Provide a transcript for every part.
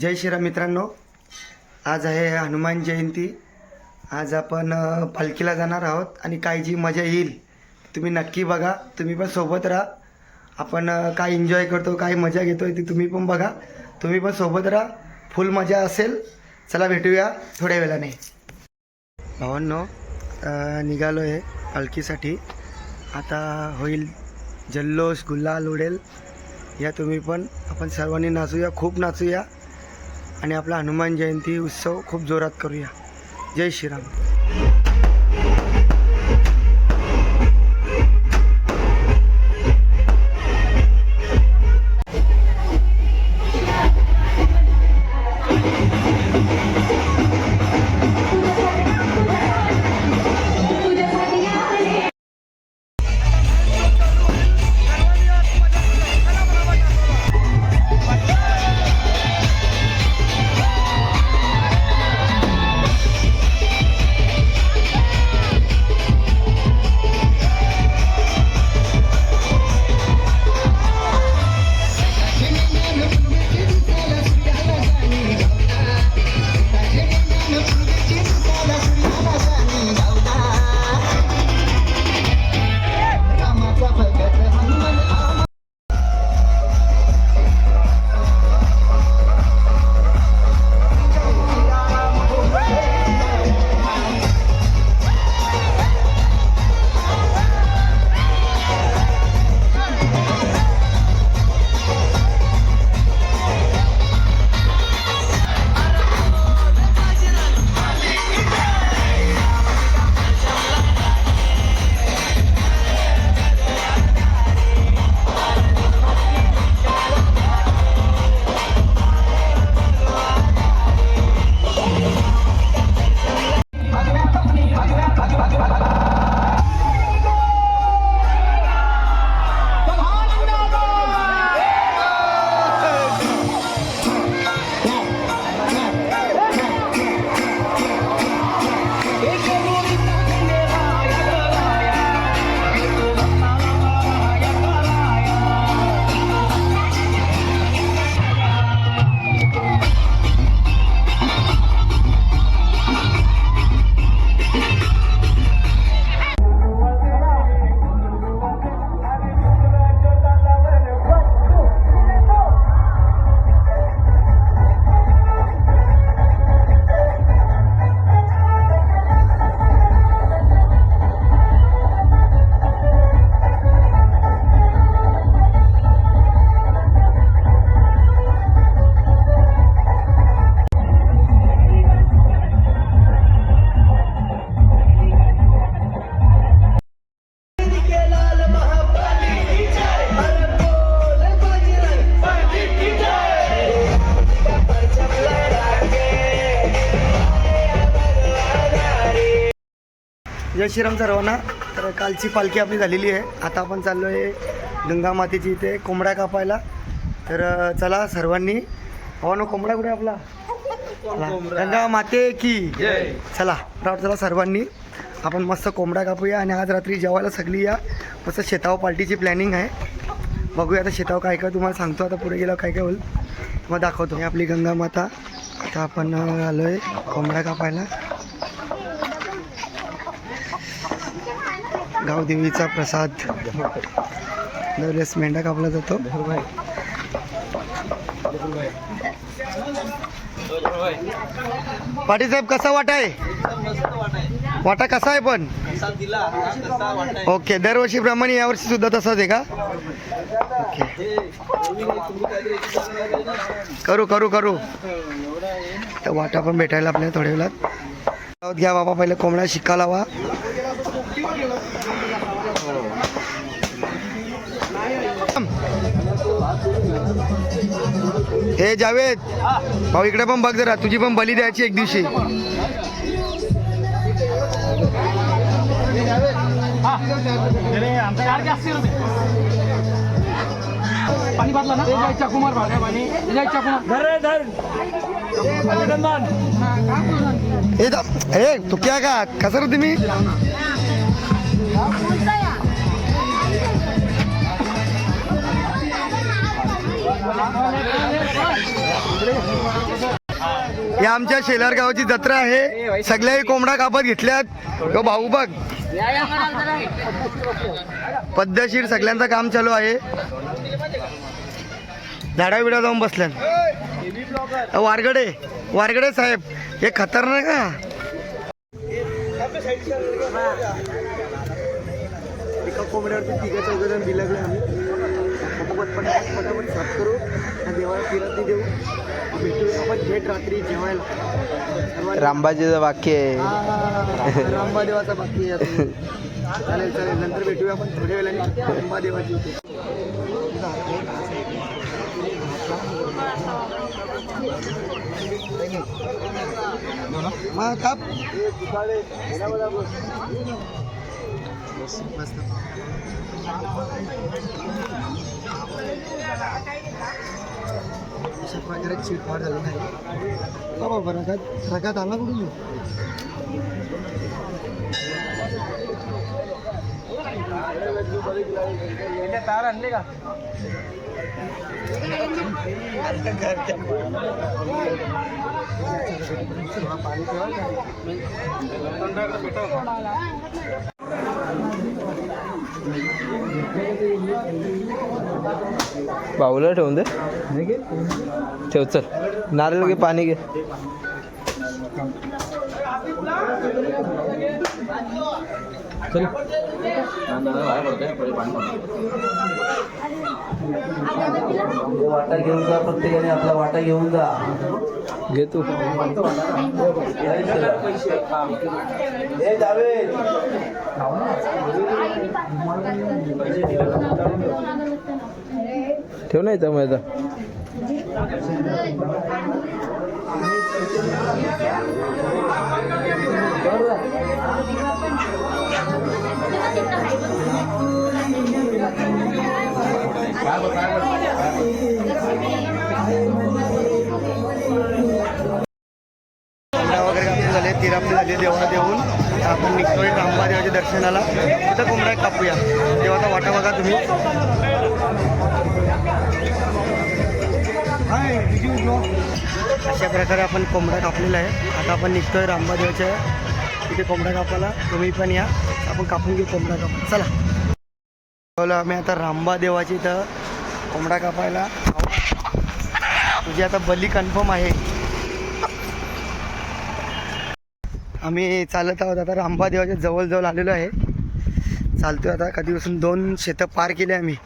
जय श्रीराम मित्रांनो. आज आहे हनुमान जयंती. आज आपण पालखीला जाणार आहोत आणि काय जी मजा येईल. तुम्ही नक्की बघा. तुम्ही पण सोबत राहा. आपण काय एन्जॉय करतो काय मजा घेतो ती तुम्ही पण बघा. तुम्ही पण सोबत राहा. फुल मजा असेल. चला भेटूया थोड्या वेळाने. भावांनो निघालो आहे पालखीसाठी. आता होईल जल्लोष गुल्हाल उडेल. या तुम्ही पण आपण सर्वांनी नाचूया. खूप नाचूया. आणि आपला हनुमान जयंती उत्सव खूप जोरात करूया. जय श्रीराम. श्रीराम सर्वांना तर कालची पालखी आपली झालेली आहे. आता आपण चाललो आहे गंगा मातेची इथे कोंबड्या कापायला. तर चला सर्वांनी. हो ना कोंबडा कुठे आपला? चला, गंगा माते की. चला. राव चला सर्वांनी. आपण मस्त कोंबडा कापूया आणि आज रात्री जेवायला सगळी या. मस्त शेताव पार्टीची प्लॅनिंग आहे. बघूया आता शेताव काय काय तुम्हाला सांगतो. आता पुढे गेल्यावर काय काय होईल. मग दाखवतो. आपली गंगा माता. आता आपण आलो आहे कोंबडा कापायला. गावदेवीचा प्रसाद. दरवेळेस मेंढा कापला जातो. पाटील साहेब कसा वाटा आहे? वाटा कसा आहे पण? ओके दरवर्षी प्रमाणे यावर्षी सुद्धा तसाच आहे का? ओके. करू करू करू. तर वाटा पण भेटायला आपल्याला थोड्या वेळात. घ्या बाबा पहिले कोंबडा शिक्का लावा. हे जावेद भाऊ इकडे पण बघ जरा. तुझी पण बली द्यायची एक दिवशी. पाणी बांधला ना जयच्या कुमार पाणी जयच्या हे तू क्या का? कसं रे तुम्ही? या आमच्या शेलार गावाची जत्रा आहे. सगळ्याही कोंबडा कापत घेतल्यात. भाऊ बघ. पद्धतशीर सगळ्यांचं काम चालू आहे. झाडा बिडा जाऊन बसल्यात. वारगडे. वारगडे साहेब हे खतरनाक का कोंबड्यावरती तिघा चौघ जण बिलगले आम्ही पटापट पटापट पटापट साफ करू आणि देवाला फिरती देऊ. भेटू. आपण भेट रात्री जेवायला. रामबाजीचं वाक्य आहे. रामबादेवाचा बाकी आहे. चालेल चालेल. नंतर भेटूया आपण थोड्या वेळाने. रामबादेवाची. काप. मस्त. अशा प्रकारे चिटफाड झाली नाही का बाबा रगात रगात आला कुठून ह्यो? तार आणले का बाऊला ठेवून दे. ठेव चल. नारळ घे पाणी घे. वाटा घेऊन जा प्रत्येकाने आपला वाटा घेऊन जा. घे तू. ए जावेद. ठेव नाही तर मैदा वगैरे झाले तीर आपले झाले देवाला देऊन आता आपण निघतोय रामबादेवाच्या दर्शनाला. तिथं कोंबडा कापूया? देवाचा वाटा बघा तुम्ही. अशा प्रकारे आपण कोंबडा कापलेला आहे. आता आपण निघतोय रामबादेवाच्या तिथे कोंबडा कापायला. तुम्ही पण या. आपण कापून घेऊ कोंबडा कापा चला. बोला आम्ही आता रामबादेवाची इथं कोंबडा कापायला तुझी आता बली कन्फर्म आहे. आम्ही चालत आहोत आता रामबादेवाच्या जवळजवळ आलेलो आहे. चालतोय आता कधीपासून दोन शेतं पार केले आम्ही.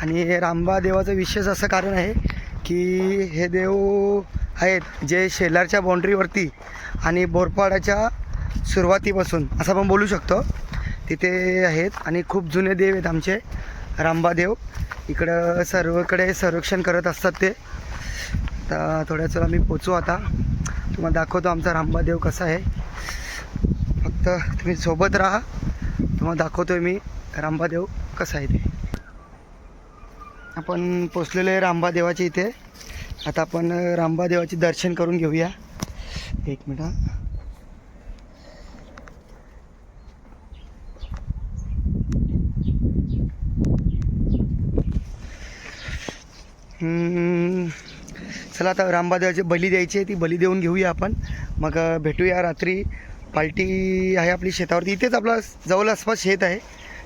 आणि रामबादेवाचं विशेष असं कारण आहे की हे देव आहेत जे शेलारच्या बाउंड्रीवरती आणि बोरपाडाच्या सुरुवातीपासून असं आपण बोलू शकतो. तिथे आहेत आणि खूप जुने देव आहेत आमचे. रामबादेव. इकडं सर्वकडे संरक्षण करत असतात ते. तर थोड्याच वेळ आम्ही पोचू आता. तुम्हाला दाखवतो आमचा रामबादेव कसा आहे. फक्त तुम्ही सोबत राहा. तुम्हाला दाखवतोय मी रामबादेव कसा आहे ते. आपण पोचलेलो आहे रामबादेवाच्या इथे. आता आपण रामबादेवाचे दर्शन करून घेऊया. एक मिनिट हा. चला आता रामबादेवाची बली द्यायची आहे ती बली देऊन घेऊया आपण. मग भेटूया रात्री. पार्टी आहे आपली शेतावरती. इथेच आपला जवळ आसपास शेत आहे.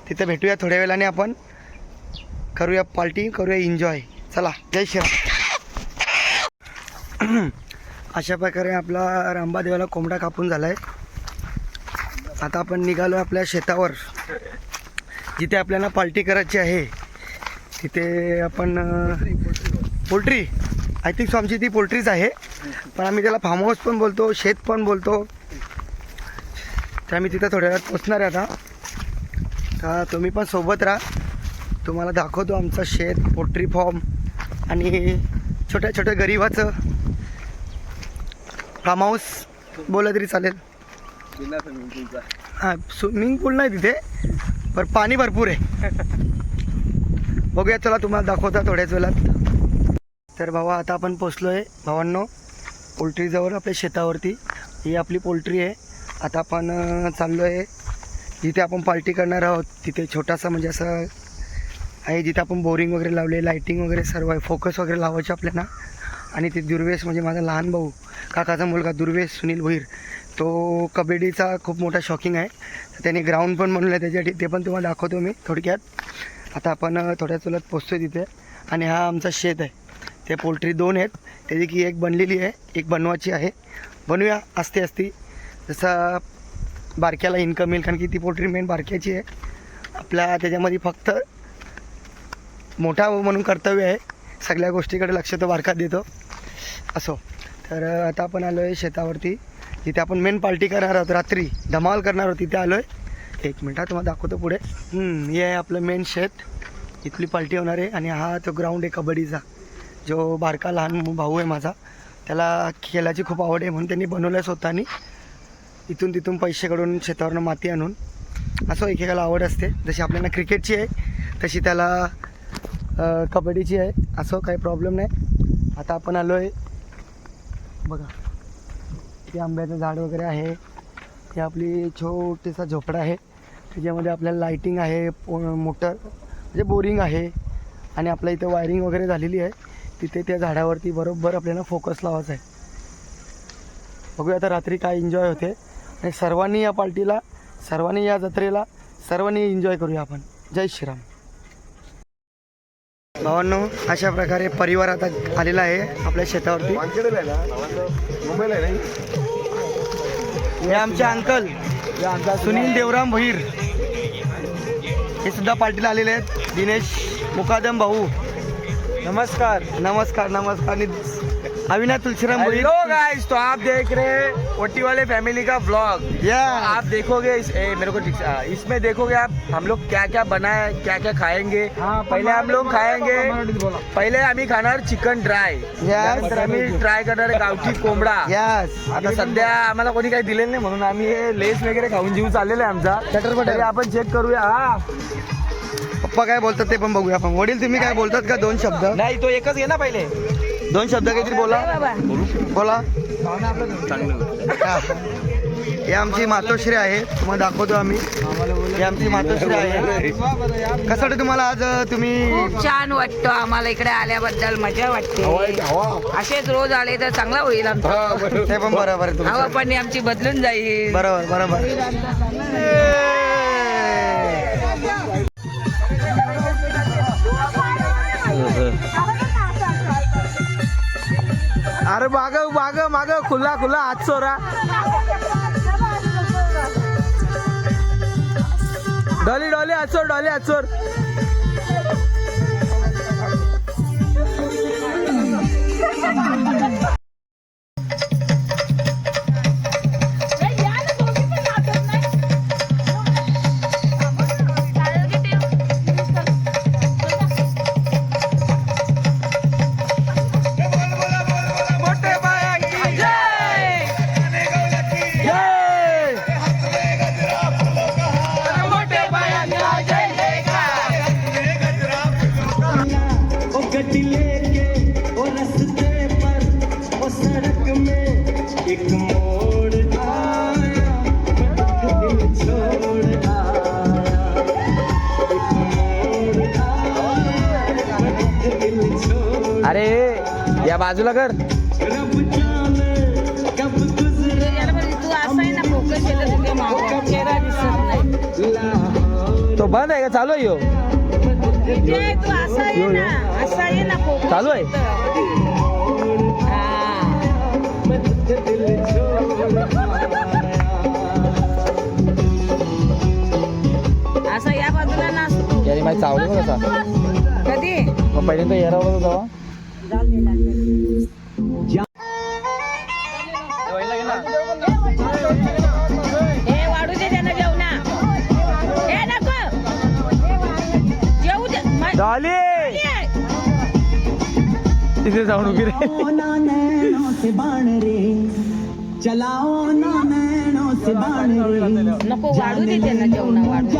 तिथं भेटूया थोड्या वेळाने आपण. करूया पार्टी करूया एन्जॉय चला जय श्रीराम. अशा प्रकारे आपला रामबादेवाला कोंबडा कापून झाला आहे आता आपण निघालो आपल्या शेतावर. जिथे आपल्याला पार्टी करायची आहे तिथे आपण पोल्ट्री. आय थिंक सो आमची ती पोल्ट्रीच आहे. पण आम्ही त्याला फार्म हाऊस पण बोलतो शेत पण बोलतो. तर आम्ही तिथं थोड्या वेळात पोचणार आहे आता. तर तुम्ही पण सोबत राहा. तुम्हाला दाखवतो आमचं शेत पोल्ट्री फॉर्म आणि छोट्या छोट्या गरिबाचं फार्म हाऊस बोला तरी चालेल. हां स्विमिंग पूल नाही तिथे पण पाणी भरपूर आहे. बघूया चला तुम्हाला दाखवता थोड्याच वेळात. तर भावा आता आपण पोचलो आहे भावांनो पोल्ट्रीजवळ आपल्या शेतावरती. ही आपली पोल्ट्री आहे. आता आपण चाललो आहे जिथे आपण पार्टी करणार आहोत तिथे छोटासा म्हणजे असं आहे जिथे आपण बोरिंग वगैरे लावले लाईटिंग वगैरे सर्व आहे फोकस वगैरे लावायचे आपल्याला. आणि ते दुर्वेश म्हणजे माझा लहान भाऊ काकाचा मुलगा दुर्वेश सुनील भोईर तो कबड्डीचा खूप मोठा शॉकिंग आहे. तर त्याने ग्राउंड पण बनवलं आहे त्याच्यासाठी ते पण तुम्हाला दाखवतो मी थोडक्यात. आता आपण थोड्या चुलत पोचतो तिथे. आणि हा आमचा शेत आहे. ते पोल्ट्री दोन आहेत. त्याची की एक बनलेली आहे एक बनवायची आहे. बनवूया असते असती जसं बारक्याला इन्कम येईल कारण की ती पोल्ट्री मेन बारक्याची आहे. आपल्या त्याच्यामध्ये फक्त मोठा म्हणून कर्तव्य आहे. सगळ्या गोष्टीकडे लक्ष तो बारकात देतो. असो. तर आता आपण आलो आहे शेतावरती. तिथे आपण मेन पार्टी करणार आहोत रात्री धमाल करणार आहोत तिथे आलो आहे एक मिनटात तुम्हाला दाखवतो पुढे. हे आहे आपलं मेन शेत. इथली पार्टी होणार आहे आणि हा तो ग्राउंड आहे कबड्डीचा. जो बारका लहान भाऊ आहे माझा. त्याला खेळाची खूप आवड आहे म्हणून त्यांनी बनवलं आहे स्वतःनी. इथून तिथून पैसे काढून शेतावरनं माती आणून. असं एकेकाला आवड असते. जशी आपल्याला क्रिकेटची आहे तशी त्याला कबड्डीची आहे. असं काही प्रॉब्लेम नाही. आता आपण आलो आहे बघा. ते आंब्याचं झाड वगैरे आहे. ही आपली छोटीसा झोपडा आहे. त्याच्यामध्ये आपल्याला लाईटिंग आहे मोटर म्हणजे बोरिंग आहे. आणि आपल्या इथं वायरिंग वगैरे झालेली आहे. तिथे त्या झाडावरती बरोबर आपल्याला फोकस लावायचा आहे. बघूया आता रात्री काय एन्जॉय होते. आणि सर्वांनी या पार्टीला सर्वांनी या जत्रेला सर्वांनी एन्जॉय करूया आपण. जय श्रीराम. भावांनो अशा प्रकारे परिवार आता आलेला आहे आपल्या शेतावरती. हे आमचे अंकल सुनील देवराम भोईर. हे सुद्धा पार्टीला आलेले आहेत. दिनेश मुकादम भाऊ. नमस्कार. नमस्कार नमस्कार. आणि अविनाश तुलसीराम हेलो गाइस तो आप देख रहे हैं ओटी वाले फैमिली का ब्लॉग या आप देखोगे इस, ए, मेरे को इसमें देखोगे आप हम लोग क्या क्या बनाए क्या क्या खाएंगे पहले हम लोग खाएंगे पहिले आम्ही खाणार चिकन ड्राय आम्ही ट्राय करणार गावठी कोंबडा। यस आता सध्या आम्हाला कोणी काही दिलेलं नाही म्हणून आम्ही हे लेस वगैरे खाऊन जीव चाललेला आहे आमचा. चटरपटर. तरी आपण चेक करूया. हा. पप्पा काय बोलतात ते पण बघूया आपण. वडील तुम्ही काय बोलतात का दोन शब्द? नाही तो एकच घे ना पहिले. दोन शब्द काहीतरी बोला. बोला. हा. हे आमची मातोश्री आहे. तुम्हाला दाखवतो आम्ही. हे आमची मातोश्री आहे. कसं वाटतं तुम्हाला आज तुम्ही खूप छान वाटतं. आम्हाला इकडे आल्याबद्दल मजा वाटते. असेच रोज आले तर चांगला होईल आमचं. ते पण बरोबर आहे हवा पाणी आमची बदलून जाईल. बरोबर बरोबर. अरे माग माग माग खुला खुला हात चोरा डॉली डॉली हात सोड डॉली हात सोड नाही लाहौर तो बंद आहे का? चालू आहे यो. ना ना चालू आहे? असं या बाजूला नसतो याने माझी चावली असा. कधी? मग पहिल्यांदा येरा होता तिथे जाऊन उभी रे. बाण रे. चलाओ ना नैनों से बाण रे. नको वाढू दे त्यांना जेवणा वाढू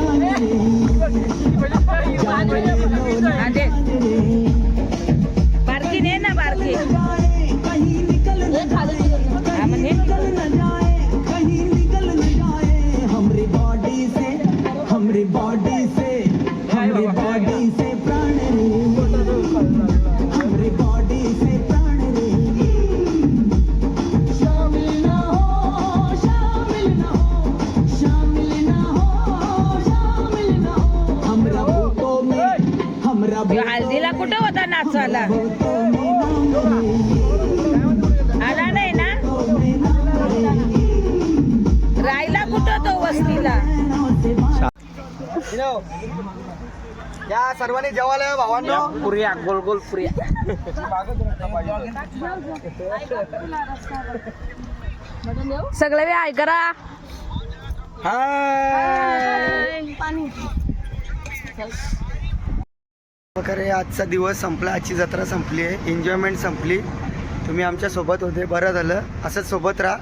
या सर्वांनी जेवायला भावांनो. पुरिया गोल गोल पुरिया सगळे बी हाय करा. प्रकारे आजचा दिवस संपला आजची जत्रा संपली आहे एन्जॉयमेंट संपली. तुम्ही आमच्यासोबत होते बरं झालं. असंच सोबत राहा.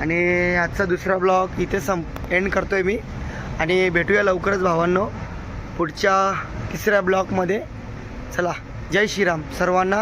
आणि आजचा दुसरा ब्लॉग इथे संप एंड करतोय मी. आणि भेटूया लवकरच भावांनो. पुढच्या तिसऱ्या ब्लॉकमध्ये. चला जय श्रीराम. सर्वांना